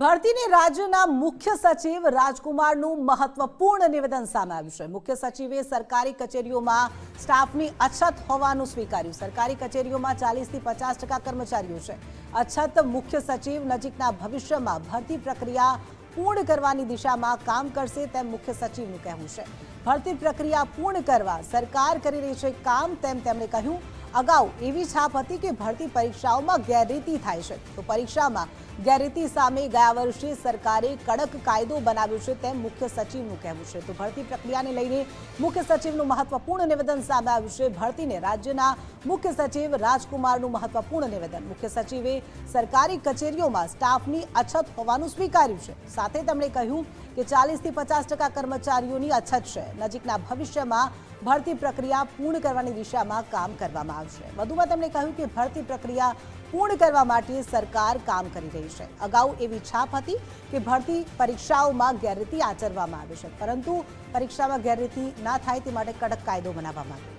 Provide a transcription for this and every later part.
ભારતીય રાજ્યના મુખ્ય સચિવ રાજકુમારનું મહત્વપૂર્ણ નિવેદન સામે આવ્યું છે. મુખ્ય સચિવે સરકારી કચેરીઓમાં સ્ટાફની અછત હોવાનું સ્વીકાર્યું. સરકારી કચેરીઓમાં ચાલીસથી પચાસ ટકા કર્મચારીઓ છે. અછત મુખ્ય સચિવ નજીકના ભવિષ્યમાં ભરતી પ્રક્રિયા પૂર્ણ કરવાની દિશામાં કામ કરશે તેમ મુખ્ય સચિવનું કહેવું છે. ભરતી પ્રક્રિયા પૂર્ણ કરવા સરકાર કરી રહી છે કામ તેમ તેમણે કહ્યું. અગાઉ એવી છાપ હતી કે ભરતી પરીક્ષાઓમાં ગેરરીતિ થાય છે. તો પરીક્ષામાં ગેરરીતિ સામે ગયા વર્ષે સરકારે કડક કાયદો બનાવ્યો છે તેમ મુખ્ય સચિવનું કહેવું છે. તો ભરતી પ્રક્રિયાને લઈને મુખ્ય સચિવનું મહત્વપૂર્ણ નિવેદન સામે આવ્યું છે. ભરતીને રાજ્યના મુખ્ય સચિવ રાજકુમારનું મહત્વપૂર્ણ નિવેદન. મુખ્ય સચિવે સરકારી કચેરીઓમાં સ્ટાફની અછત હોવાનું સ્વીકાર્યું છે. સાથે તેમણે કહ્યું કે ચાલીસથી પચાસ ટકા કર્મચારીઓની અછત છે. નજીકના ભવિષ્યમાં ભરતી પ્રક્રિયા પૂર્ણ કરવાની દિશામાં કામ કરવામાં આવશે. વધુમાં તેમણે કહ્યું કે ભરતી પ્રક્રિયા પૂર્ણ કરવા માટે સરકાર કામ કરી રહી છે. અગાઉ એવી છાપ હતી કે ભરતી પરીક્ષાઓમાં ગેરરીતિ આચરવામાં આવે છે, પરંતુ પરીક્ષામાં ગેરરીતિ ના થાય તે માટે કડક કાયદો બનાવવામાં આવ્યો.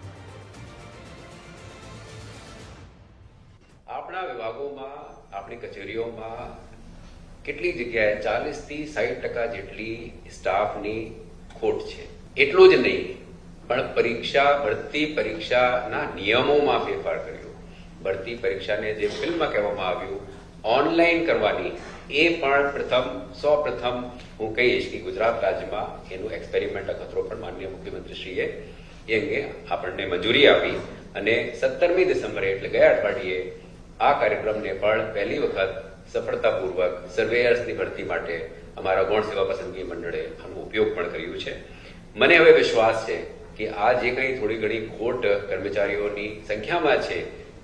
આપણા વિભાગોમાં, આપણી કચેરીઓમાં કેટલી જગ્યાએ ચાલીસથી સાઠ ટકા જેટલી સ્ટાફની ખોટ છે. એટલું જ નહીં, પણ પરીક્ષા, ભરતી પરીક્ષાના નિયમોમાં ફેરફાર કર્યો. ભરતી પરીક્ષાને જે ફિલ્મમાં કહેવામાં આવ્યું, ઓનલાઈન કરવાની, એ પણ પ્રથમ સૌ પ્રથમ હું કહીશ કે ગુજરાત રાજ્યમાં એનું એક્સપેરિમેન્ટ, અખતરો પણ માનનીય મુખ્યમંત્રીશ્રીએ એ અંગે આપણને મંજૂરી આપી અને સત્તરમી ડિસેમ્બરે, એટલે ગયા અઠવાડિયે, આ કાર્યક્રમને પણ પહેલી વખત સફળતાપૂર્વક સર્વેયર્સની ભરતી માટે અમારા ગૌણ સેવા પસંદગી મંડળે આનો ઉપયોગ પણ કર્યું છે. મને હવે વિશ્વાસ છે કે આ જે કંઈ થોડી ઘણી ખોટ કર્મચારીઓની સંખ્યામાં છે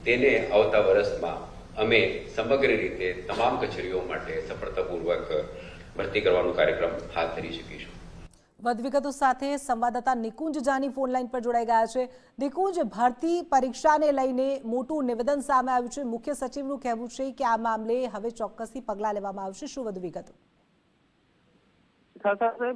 તેને આવતા વર્ષમાં અમે સમગ્ર રીતે તમામ કચેરીઓ માટે સફળતાપૂર્વક ભરતી કરવાનો કાર્યક્રમ હાથ ધરી શકીશું. વધુ વિગતો સાથે સંવાદદાતા નિકુંજ જાની ફોન લાઈન પર જોડાઈ ગયા છે. નિકુંજ, ભરતી પરીક્ષાને લઈને મોટું નિવેદન સામે આવ્યું છે. મુખ્ય સચિવનું કહેવું છે કે આ મામલે હવે ચોક્કસથી પગલાં લેવામાં આવશે. શું વધુ વિગતો? સાથે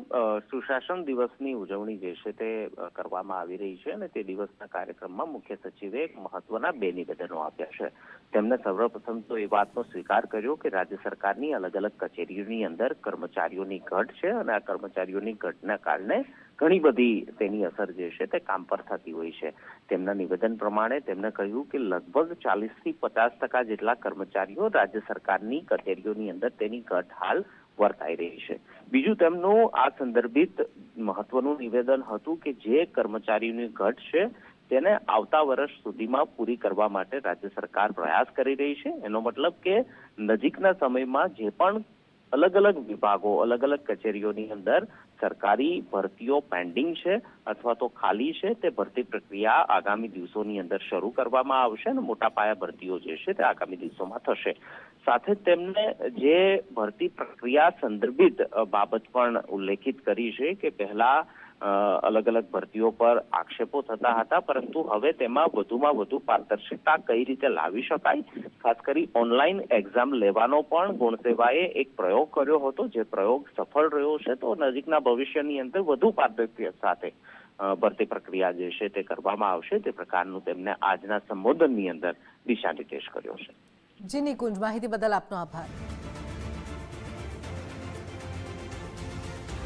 સુશાસન દિવસની ઉજવણી જે છે તે કરવામાં આવી રહી છે અને તે દિવસના કાર્યક્રમમાં મુખ્ય સચિવે મહત્વના બે નિવેદનો આપ્યા છે. તેમણે સર્વપ્રથમ તો એ વાતનો સ્વીકાર કર્યો કે રાજ્ય સરકારની અલગ અલગ કચેરીઓની અંદર કર્મચારીઓની ઘટ છે અને આ કર્મચારીઓની ઘટના કારણે ઘણી બધી તેની અસર જે છે તે કામ પર થતી હોય છે. તેમના નિવેદન પ્રમાણે તેમણે કહ્યું કે લગભગ ચાલીસથી પચાસ ટકા જેટલા કર્મચારીઓ રાજ્ય સરકારની કચેરીઓની અંદર તેની ઘટ હાલ વર્તાઈ રહી છે. બીજું તેમનું આ સંદર્ભિત મહત્વનું નિવેદન હતું કે જે કર્મચારીઓની ઘટ છે, તેને આવતા વર્ષ સુધીમાં પૂરી કરવા માટે રાજ્ય સરકાર પ્રયાસ કરી રહી છે. એનો મતલબ કે નજીકના સમયમાં જે પણ અલગ અલગ વિભાગો અલગ અલગ કચેરીઓની અંદર સરકારી ભરતીઓ પેન્ડિંગ છે અથવા તો ખાલી છે, તે ભરતી પ્રક્રિયા આગામી દિવસોની અંદર શરૂ કરવામાં આવશે અને મોટા પાયા ભરતીઓ જે છે તે આગામી દિવસોમાં થશે. સાથે તેમને જે ભરતી પ્રક્રિયા સંદર્ભિત બાબત પણ ઉલ્લેખિત કરી છે કે પહેલા અલગ અલગ ભરતીઓ પર આક્ષેપો થતા હતા, પરંતુ હવે તેમાં વધુમાં વધુ પારદર્શકતા કઈ રીતે લાવી શકાય? ખાસ કરી ઓનલાઈન એક્ઝામ લેવાનો પણ ગુણ સેવાએ એક પ્રયોગ કર્યો હતો, જે પ્રયોગ સફળ રહ્યો છે તો નજીકના ભવિષ્યની અંદર વધુ પારદર્શકતા સાથે ભરતી પ્રક્રિયા જે છે તે કરવામાં આવશે, તે પ્રકારનું તેમને આજના સંબોધનની અંદર દિશા નિર્દેશ કર્યો છે. જી નિકુંજ, માહિતી બદલ આપનો આભાર.